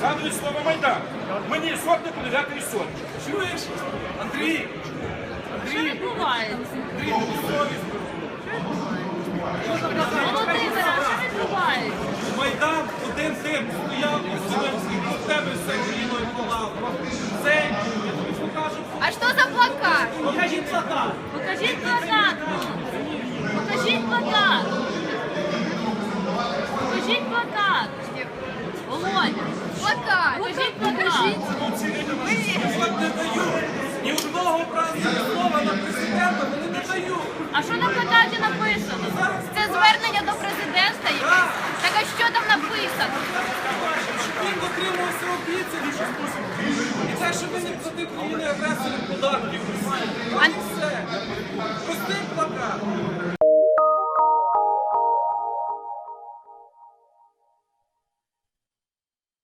згадують слово Майдан. Мені сотник у 9 сотні. Чуєш? Андрій, Що відбувається? Андрій, совість. Володимира, що відбувається? Майдан один тим стояв і Зеленський, у тебе все коліною поклав. Цей, я тобі покажу. А що за плакат? Покажіть плакат. Покажіть плакат. А що на плакаті написано? Це звернення до президента якесь? Так а що там написано? Щоб він дотримувався обіцянки. І це, що він не платив країни агресорів податків. Простий плакат.